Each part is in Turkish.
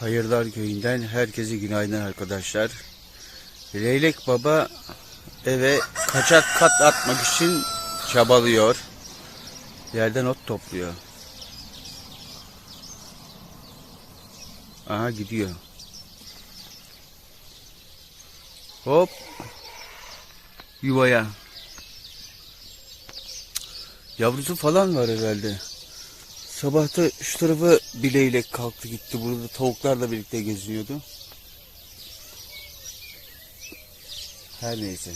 Hayırlar köyünden herkese günaydın arkadaşlar. Leylek baba eve kaçak kat atmak için çabalıyor. Yerden ot topluyor. Aha gidiyor. Hop. Yuvaya. Yavrusu falan var herhalde. Sabahta şu tarafa bileyle kalktı gitti. Burada tavuklarla birlikte geziyordu. Her neyse.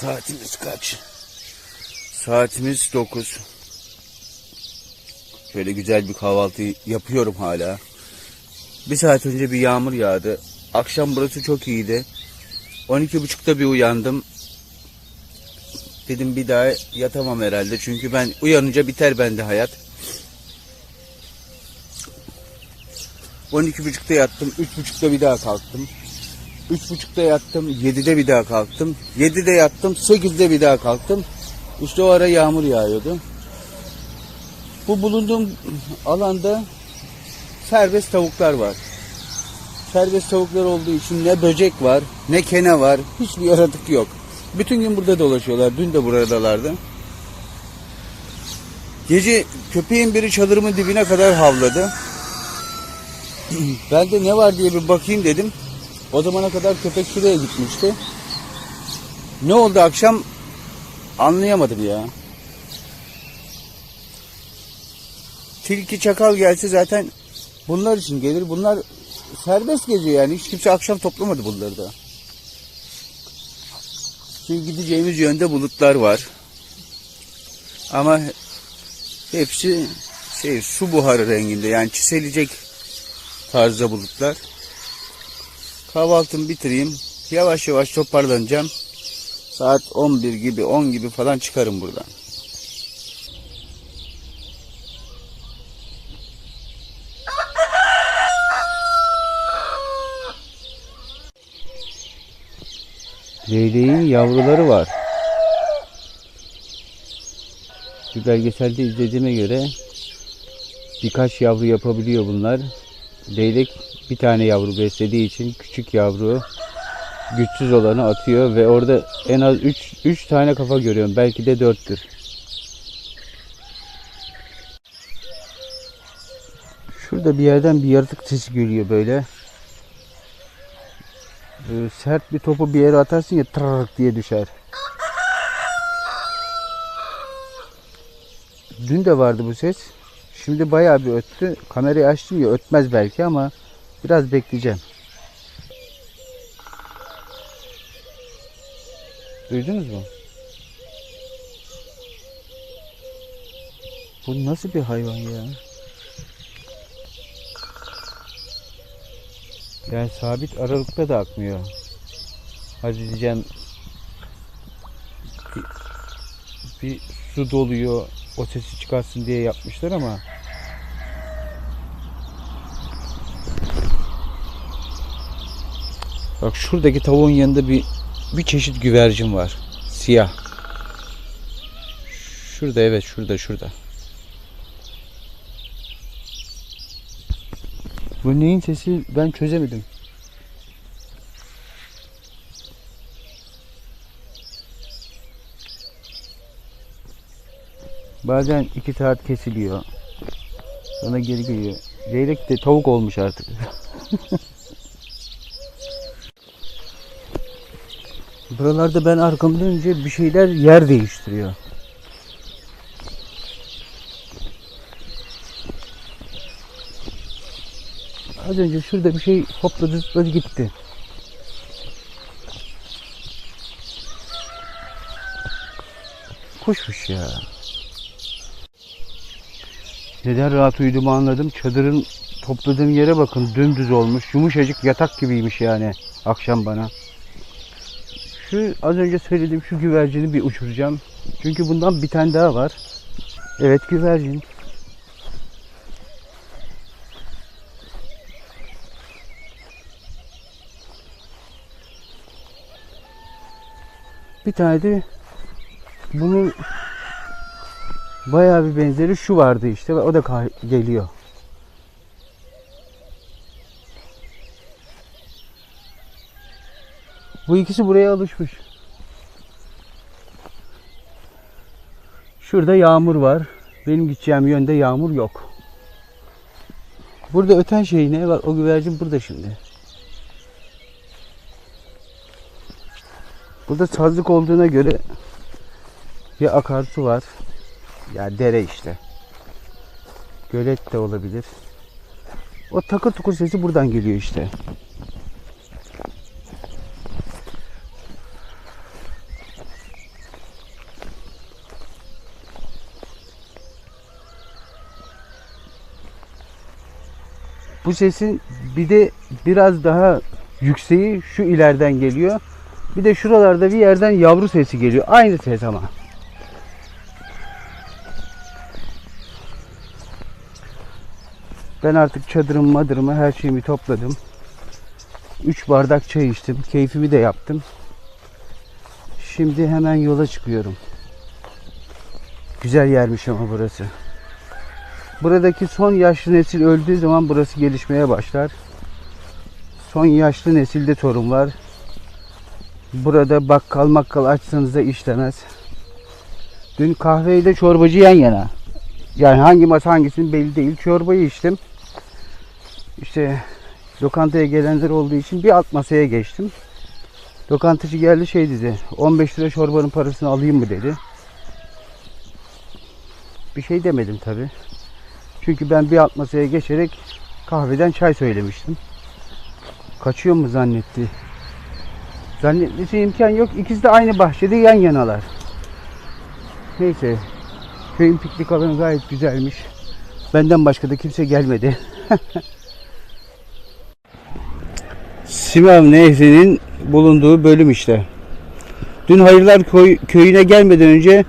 Saatimiz kaç? Saatimiz 9. Şöyle güzel bir kahvaltı yapıyorum hala. Bir saat önce bir yağmur yağdı. Akşam burası çok iyiydi. 12.30'da bir uyandım. Dedim bir daha yatamam herhalde. Çünkü ben uyanınca biter bende hayat. 12.30'da yattım. 3.30'da bir daha kalktım. 3.30'da yattım. 7'de bir daha kalktım. 7'de yattım. 8'de bir daha kalktım. İşte o ara yağmur yağıyordu. Bu bulunduğum alanda serbest tavuklar var. Serbest tavuklar olduğu için ne böcek var, ne kene var, hiçbir yaratık yok. Bütün gün burada dolaşıyorlar. Dün de buradalardı. Gece köpeğin biri çadırımın dibine kadar havladı. Ben de ne var diye bir bakayım dedim. O zamana kadar köpek şuraya gitmişti. Ne oldu akşam anlayamadım ya. Tilki çakal gelse zaten bunlar için gelir. Bunlar serbest geziyor yani. Hiç kimse akşam toplamadı bunları da. Şimdi gideceğimiz yönde bulutlar var. Ama hepsi şey su buharı renginde yani çiselecek tarzda bulutlar. Kahvaltımı bitireyim. Yavaş yavaş toparlanacağım. Saat 11 gibi 10 gibi falan çıkarım buradan. Leyleğin yavruları var. Bir belgeselde izlediğime göre birkaç yavru yapabiliyor bunlar. Leylek bir tane yavru beslediği için küçük yavru güçsüz olanı atıyor ve orada en az 3 3 tane kafa görüyorum. Belki de 4'tür. Şurada bir yerden bir yaratık sesi geliyor böyle. Böyle sert bir topu bir yere atarsın ya tırrrk diye düşer. Dün de vardı bu ses. Şimdi bayağı bir öttü. Kamerayı açtım ya ötmez belki ama biraz bekleyeceğim. Duydunuz mu? Bu nasıl bir hayvan ya? Yani sabit aralıkta da akmıyor. Hadi diyeceğim bir, bir su doluyor o sesi çıkarsın diye yapmışlar ama Bak şuradaki tavuğun yanında bir bir çeşit güvercin var. Siyah. Şurada evet şurada şurada. Bu neyin sesi ben çözemedim. Bazen iki saat kesiliyor. Sonra geri geliyor. Leylek de tavuk olmuş artık. Buralarda ben arkamı dönünce bir şeyler yer değiştiriyor. Az önce şurada bir şey hopladı zıpladı gitti. Kuşmuş ya. Neden rahat uyuduğumu anladım. Çadırın topladığım yere bakın dümdüz olmuş. Yumuşacık yatak gibiymiş yani akşam bana. Şu az önce söylediğim şu güvercini bir uçuracağım. Çünkü bundan bir tane daha var. Evet güvercin. Bir tane de bunun Bayağı bir benzeri şu vardı işte. O da geliyor. Bu ikisi buraya alışmış. Şurada yağmur var. Benim gideceğim yönde yağmur yok. Burada öten şey ne? Bak o güvercin burada şimdi. Burada sazlık olduğuna göre bir akarsu var. Ya dere işte. Gölet de olabilir. O takır tukur sesi buradan geliyor işte. Bu sesin bir de biraz daha yükseği şu ileriden geliyor. Bir de şuralarda bir yerden yavru sesi geliyor. Aynı ses ama. Ben artık çadırımı madırımı her şeyimi topladım. 3 bardak çay içtim. Keyfimi de yaptım. Şimdi hemen yola çıkıyorum. Güzel yermiş ama burası. Buradaki son yaşlı nesil öldüğü zaman burası gelişmeye başlar. Son yaşlı nesilde torun var. Burada bakkal makkal açsanız da işlemez. Dün kahveyle çorbacı yan yana. Yani hangi masa hangisinin belli değil. Çorbayı içtim. İşte lokantaya gelenler olduğu için bir alt masaya geçtim. Lokantacı geldi şey dedi. 15 lira çorbanın parasını alayım mı dedi. Bir şey demedim tabi. Çünkü ben bir alt masaya geçerek kahveden çay söylemiştim. Kaçıyor mu zannetti? Zannetmesi imkan yok. İkisi de aynı bahçede yan yanalar. Neyse. Köyün piknik alanı gayet güzelmiş. Benden başka da kimse gelmedi. Simav Nehri'nin bulunduğu bölüm işte. Dün Hayırlar Köy- Köyü'ne gelmeden önce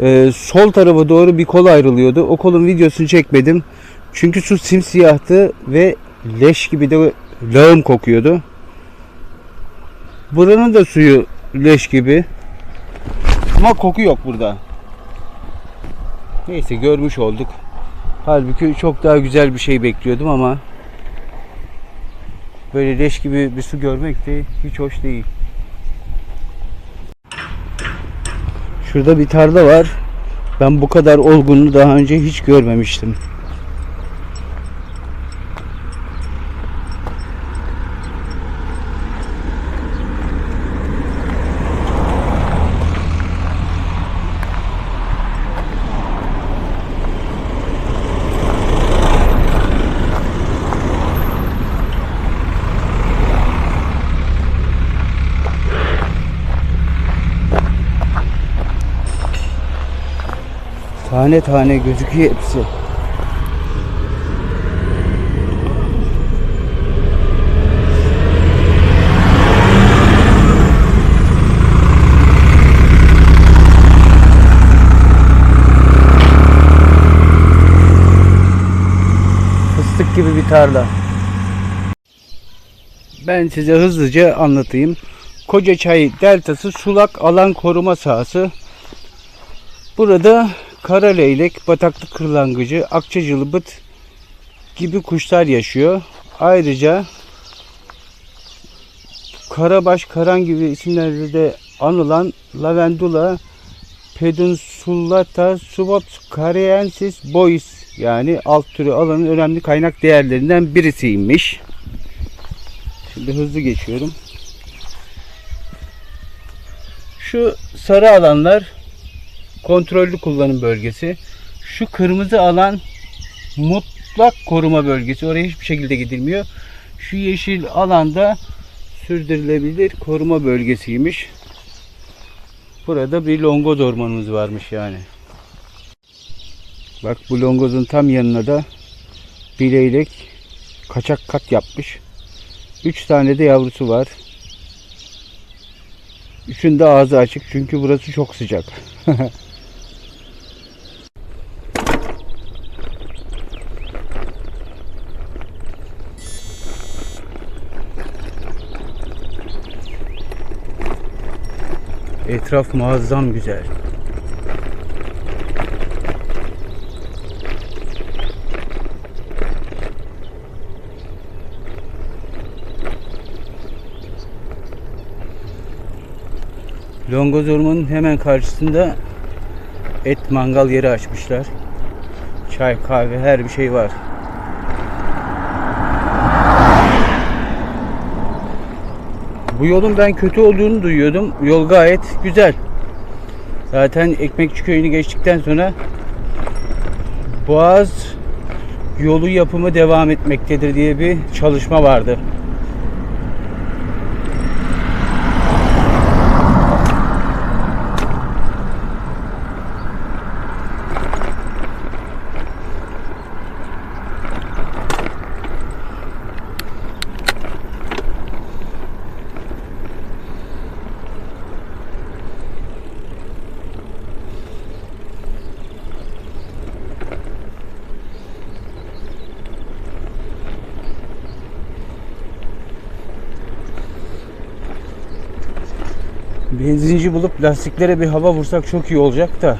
e, sol tarafa doğru bir kol ayrılıyordu. O kolun videosunu çekmedim. Çünkü su simsiyahtı ve leş gibi de lağım kokuyordu. Buranın da suyu leş gibi. Ama koku yok burada. Neyse görmüş olduk. Halbuki çok daha güzel bir şey bekliyordum ama böyle leş gibi bir su görmek de hiç hoş değil. Şurada bir tarla var. Ben bu kadar olgunluğu daha önce hiç görmemiştim. Tane tane gözüküyor hepsi. Fıstık gibi bir tarla. Ben size hızlıca anlatayım. Kocaçay Deltası sulak alan koruma sahası. Burada kara leylek, bataklık kırlangıcı, akçacılıbıt gibi kuşlar yaşıyor. Ayrıca karabaş, karan gibi isimlerle de anılan lavendula pedunculata subopscariensis bois yani alt türü alanın önemli kaynak değerlerinden birisiymiş. Şimdi hızlı geçiyorum. Şu sarı alanlar kontrollü kullanım bölgesi. Şu kırmızı alan mutlak koruma bölgesi. Oraya hiçbir şekilde gidilmiyor. Şu yeşil alanda sürdürülebilir koruma bölgesiymiş. Burada bir longoz ormanımız varmış yani. Bak bu longozun tam yanına da bir leylek kaçak kat yapmış. Üç tane de yavrusu var. Üçün de ağzı açık çünkü burası çok sıcak. Etraf muazzam güzel. Longoz Ormanı'nın hemen karşısında et mangal yeri açmışlar. Çay, kahve, her bir şey var. Bu yolun ben kötü olduğunu duyuyordum. Yol gayet güzel. Zaten Ekmekçi Köyü'nü geçtikten sonra Boğaz yolu yapımı devam etmektedir diye bir çalışma vardı. Benzinci bulup lastiklere bir hava vursak çok iyi olacak da.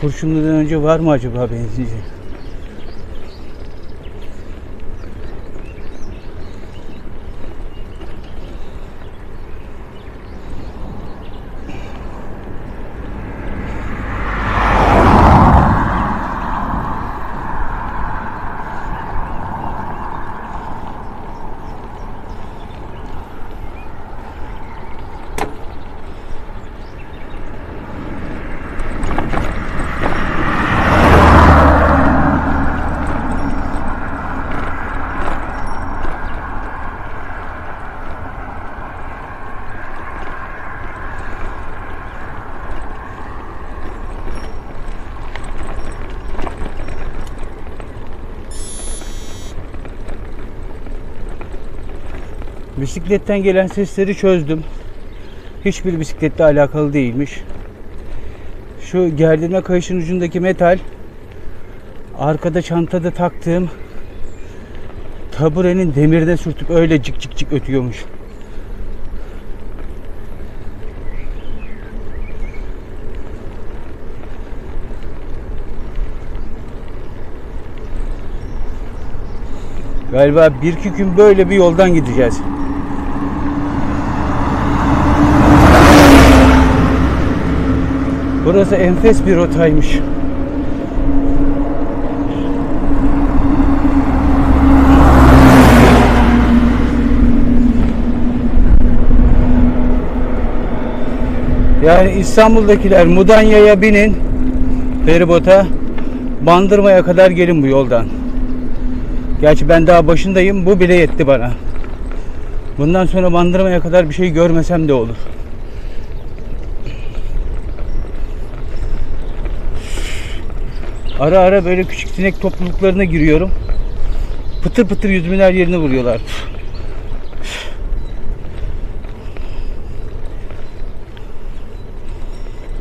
Kurşunlu'dan önce var mı acaba benzinci? Bisikletten gelen sesleri çözdüm. Hiçbir bisikletle alakalı değilmiş. Şu gerdirme kayışın ucundaki metal arkada çantada taktığım taburenin demirine sürtüp öyle cik cik cik ötüyormuş. Galiba bir iki gün böyle bir yoldan gideceğiz. Burası enfes bir rotaymış. Yani İstanbul'dakiler Mudanya'ya binin feribota Bandırma'ya kadar gelin bu yoldan. Gerçi ben daha başındayım. Bu bile yetti bana. Bundan sonra Bandırma'ya kadar bir şey görmesem de olur. Ara ara böyle küçük sinek topluluklarına giriyorum. Pıtır pıtır yüzümün her yerini vuruyorlar.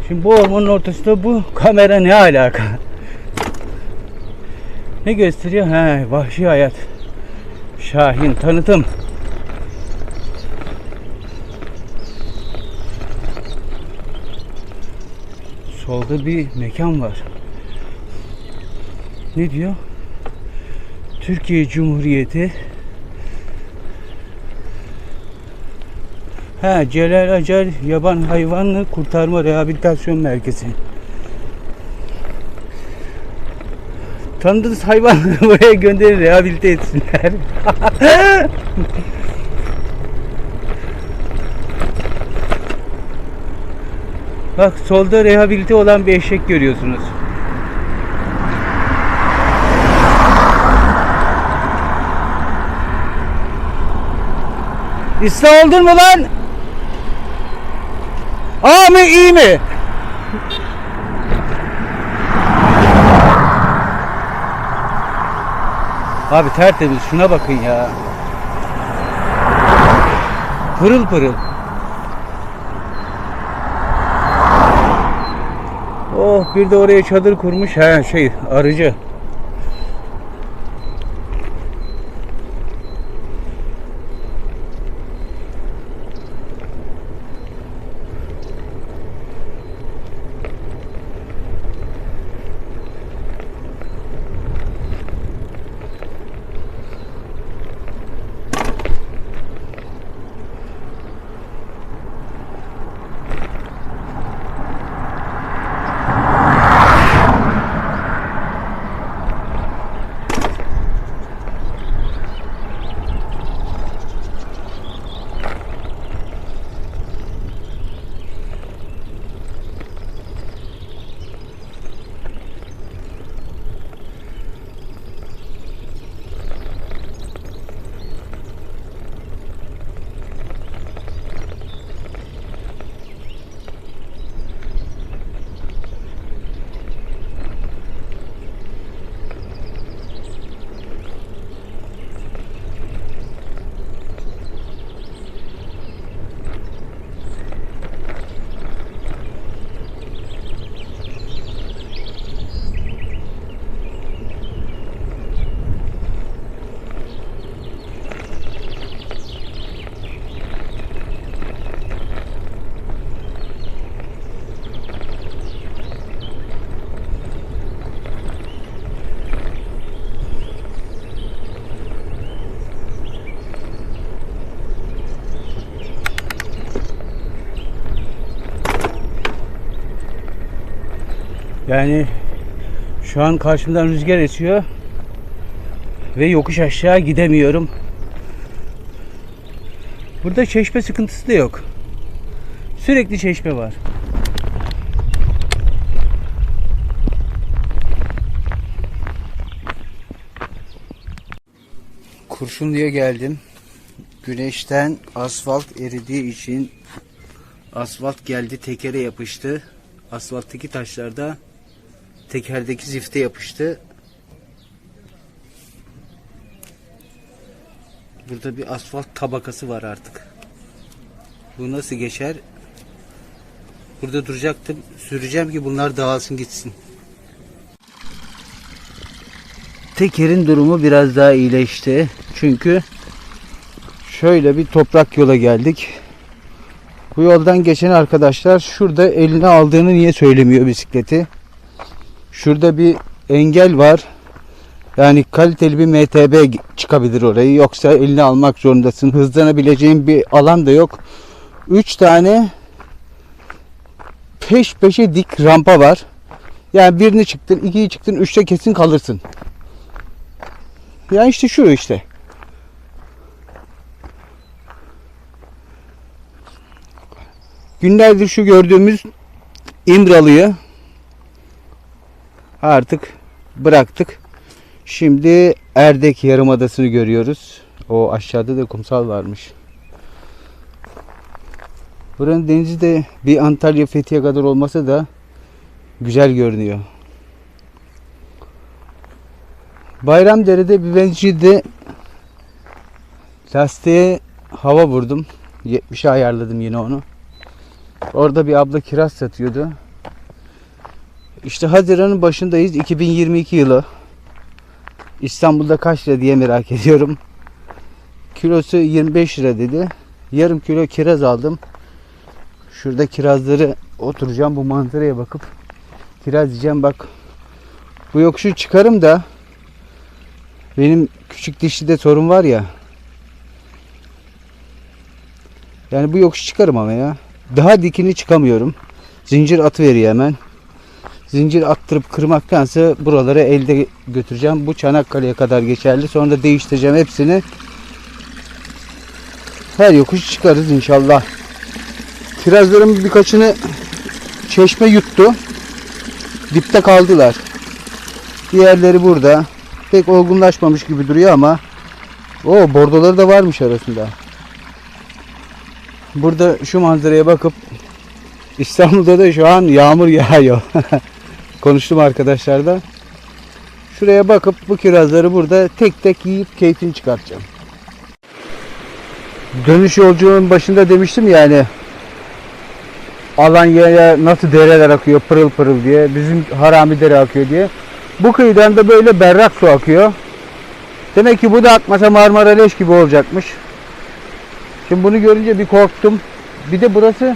Şimdi bu ormanın ortasında bu kamera ne alaka? Ne gösteriyor? He, vahşi hayat. Şahin tanıtım. Solda bir mekan var. Ne diyor? Türkiye Cumhuriyeti Ha Celal Acar Yaban Hayvanlı Kurtarma Rehabilitasyon Merkezi. Tanıdığınız hayvanları buraya gönderin rehabilite etsinler. Bak solda rehabilite olan bir eşek görüyorsunuz. İslam oldun mu lan? A mı iyi mi? Abi tertemiz şuna bakın ya. Pırıl pırıl. Oh bir de oraya çadır kurmuş. He şey arıcı. Yani şu an karşımdan rüzgar esiyor ve yokuş aşağı gidemiyorum. Burada çeşme sıkıntısı da yok. Sürekli çeşme var. Kurşunlu'ya geldim. Güneşten asfalt eridiği için asfalt geldi tekere yapıştı. Asfalttaki taşlar da tekerdeki zifte yapıştı. Burada bir asfalt tabakası var artık. Bu nasıl geçer? Burada duracaktım. Süreceğim ki bunlar dağılsın gitsin. Tekerin durumu biraz daha iyileşti. Çünkü şöyle bir toprak yola geldik. Bu yoldan geçen arkadaşlar şurada eline aldığını niye söylemiyor bisikleti? Şurada bir engel var. Yani kaliteli bir MTB çıkabilir orayı. Yoksa eline almak zorundasın. Hızlanabileceğin bir alan da yok. 3 tane peş peşe dik rampa var. Yani birini çıktın, ikiyi çıktın, üçte kesin kalırsın. Yani işte şu işte. Günlerdir şu gördüğümüz İmralı'yı artık bıraktık. Şimdi Erdek Yarımadası'nı görüyoruz. O aşağıda da kumsal varmış. Buranın denizi de bir Antalya Fethiye kadar olmasa da güzel görünüyor. Bayramdere'de bir bencilde lastiğe hava vurdum. 70'e ayarladım yine onu. Orada bir abla kiraz satıyordu. İşte Haziran'ın başındayız. 2022 yılı. İstanbul'da kaç lira diye merak ediyorum. Kilosu 25 lira dedi. Yarım kilo kiraz aldım. Şurada kirazları oturacağım bu manzaraya bakıp kiraz yiyeceğim bak. Bu yokuşu çıkarım da benim küçük dişlide sorun var ya. Yani bu yokuş çıkarım ama ya. Daha dikini çıkamıyorum. Zincir atı veriyor hemen. Zincir attırıp kırmaktansa buraları elde götüreceğim. Bu Çanakkale'ye kadar geçerli. Sonra da değiştireceğim hepsini. Her yokuş çıkarız inşallah. Kirazların birkaçını çeşme yuttu. Dipte kaldılar. Diğerleri burada. Pek olgunlaşmamış gibi duruyor ama o bordoları da varmış arasında. Burada şu manzaraya bakıp İstanbul'da da şu an yağmur yağıyor. Konuştum arkadaşlarla. Şuraya bakıp bu kirazları burada tek tek yiyip keyfini çıkartacağım. Dönüş yolculuğun başında demiştim yani Alanya'ya nasıl dereler akıyor pırıl pırıl diye. Bizim harami dere akıyor diye. Bu kıyıdan da böyle berrak su akıyor. Demek ki bu da akmasa Marmara leş gibi olacakmış. Şimdi bunu görünce bir korktum. Bir de burası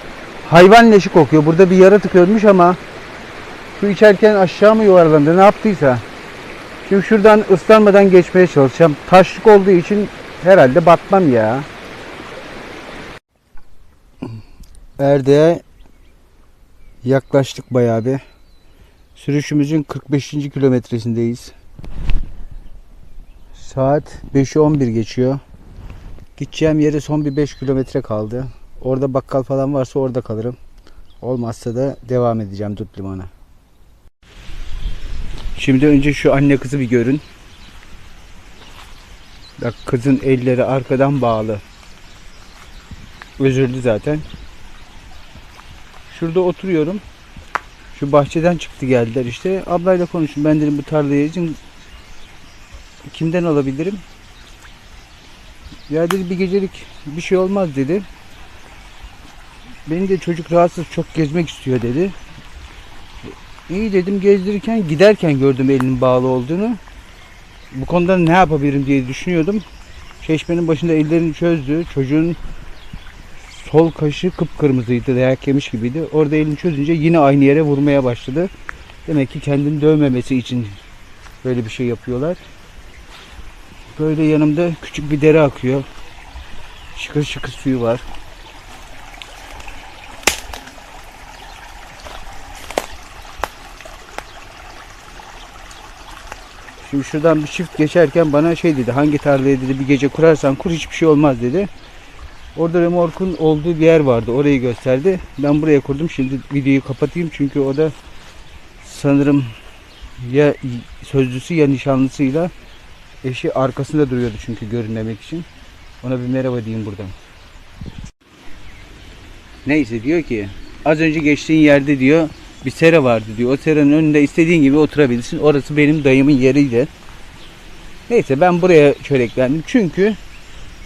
hayvan leşi kokuyor. Burada bir yaratık ölmüş ama su içerken aşağı mı yuvarlandı ne yaptıysa. Şimdi şuradan ıslanmadan geçmeye çalışacağım. Taşlık olduğu için herhalde batmam ya. Erde'ye yaklaştık bayağı bir. Sürüşümüzün 45. kilometresindeyiz. Saat 5'i 11 geçiyor. Gideceğim yere son bir 5 kilometre kaldı. Orada bakkal falan varsa orada kalırım. Olmazsa da devam edeceğim Dut Liman'a. Şimdi önce şu anne kızı bir görün. Bak kızın elleri arkadan bağlı. Özürdü zaten. Şurada oturuyorum. Şu bahçeden çıktı geldiler işte. Ablayla konuştum. Ben dedim bu tarlayı için kimden alabilirim? Ya dedi bir gecelik bir şey olmaz dedi. Benim de çocuk rahatsız çok gezmek istiyor dedi. İyi dedim gezdirirken giderken gördüm elinin bağlı olduğunu. Bu konuda ne yapabilirim diye düşünüyordum. Çeşmenin başında ellerini çözdü. Çocuğun sol kaşı kıpkırmızıydı. Dayak yemiş gibiydi. Orada elini çözünce yine aynı yere vurmaya başladı. Demek ki kendini dövmemesi için böyle bir şey yapıyorlar. Böyle yanımda küçük bir dere akıyor. Şıkır şıkır suyu var. Şimdi şuradan bir çift geçerken bana şey dedi. Hangi tarlaya dedi bir gece kurarsan kur hiçbir şey olmaz dedi. Orada remorkun olduğu bir yer vardı. Orayı gösterdi. Ben buraya kurdum. Şimdi videoyu kapatayım çünkü o da sanırım ya sözlüsü ya nişanlısıyla eşi arkasında duruyordu çünkü görünmemek için. Ona bir merhaba diyeyim buradan. Neyse diyor ki az önce geçtiğin yerde diyor bir sera vardı diyor. O seranın önünde istediğin gibi oturabilirsin. Orası benim dayımın yeriydi. Neyse ben buraya çöreklendim. Çünkü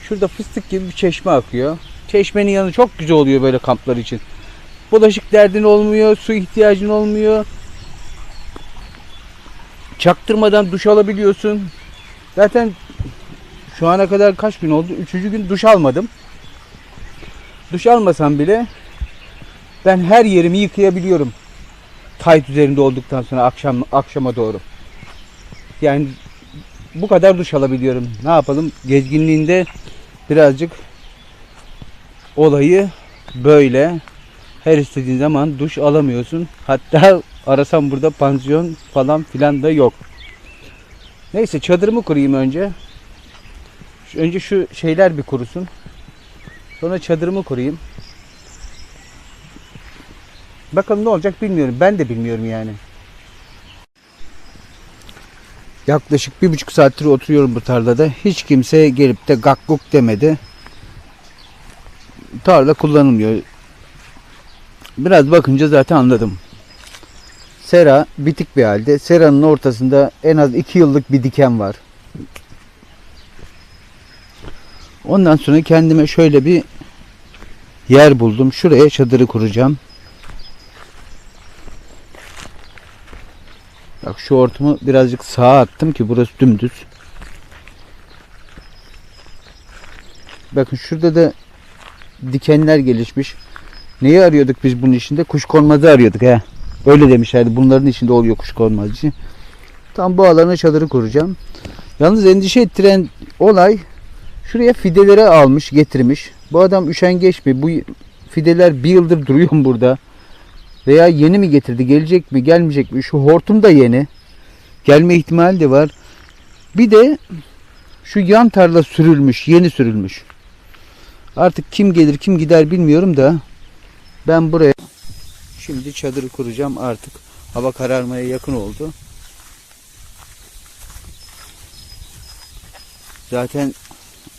şurada fıstık gibi bir çeşme akıyor. Çeşmenin yanı çok güzel oluyor böyle kamplar için. Bulaşık derdin olmuyor, su ihtiyacın olmuyor. Çaktırmadan duş alabiliyorsun. Zaten şu ana kadar kaç gün oldu? Üçüncü gün duş almadım. Duş almasam bile ben her yerimi yıkayabiliyorum. Tayt üzerinde olduktan sonra akşam akşama doğru. Yani bu kadar duş alabiliyorum. Ne yapalım? Gezginliğinde birazcık olayı böyle her istediğin zaman duş alamıyorsun. Hatta arasam burada pansiyon falan filan da yok. Neyse çadırımı kurayım önce. Önce şu şeyler bir kurusun. Sonra çadırımı kurayım. Bakalım ne olacak bilmiyorum. Ben de bilmiyorum yani. Yaklaşık bir buçuk saattir oturuyorum bu tarlada. Hiç kimse gelip de gakkuk demedi. Tarla kullanılmıyor. Biraz bakınca zaten anladım. Sera bitik bir halde. Seranın ortasında en az iki yıllık bir diken var. Ondan sonra kendime şöyle bir yer buldum. Şuraya çadırı kuracağım. Bak şu ortamı birazcık sağa attım ki burası dümdüz. Bakın şurada da dikenler gelişmiş. Neyi arıyorduk biz bunun içinde? Kuşkonmazı arıyorduk he. Öyle demişlerdi. Bunların içinde oluyor kuşkonmazı. Tam bu alana çadırı kuracağım. Yalnız endişe ettiren olay şuraya fideleri almış, getirmiş. Bu adam üşengeç mi? Bu fideler bir yıldır duruyor burada? Veya yeni mi getirdi? Gelecek mi? Gelmeyecek mi? Şu hortum da yeni. Gelme ihtimali de var. Bir de şu yan tarla sürülmüş. Yeni sürülmüş. Artık kim gelir kim gider bilmiyorum da ben buraya şimdi çadırı kuracağım artık. Hava kararmaya yakın oldu. Zaten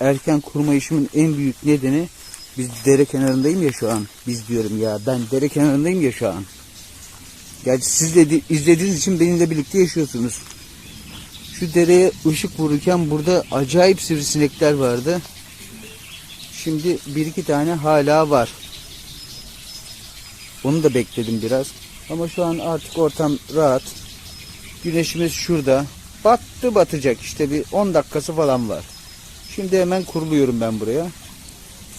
erken kurma işimin en büyük nedeni biz dere kenarındayım ya şu an. Biz diyorum ya ben dere kenarındayım ya şu an. Gerçi siz de di- izlediğiniz için benimle birlikte yaşıyorsunuz. Şu dereye ışık vururken burada acayip sivrisinekler vardı. Şimdi bir iki tane hala var. Onu da bekledim biraz. Ama şu an artık ortam rahat. Güneşimiz şurada. Battı batacak işte bir 10 dakikası falan var. Şimdi hemen kuruluyorum ben buraya.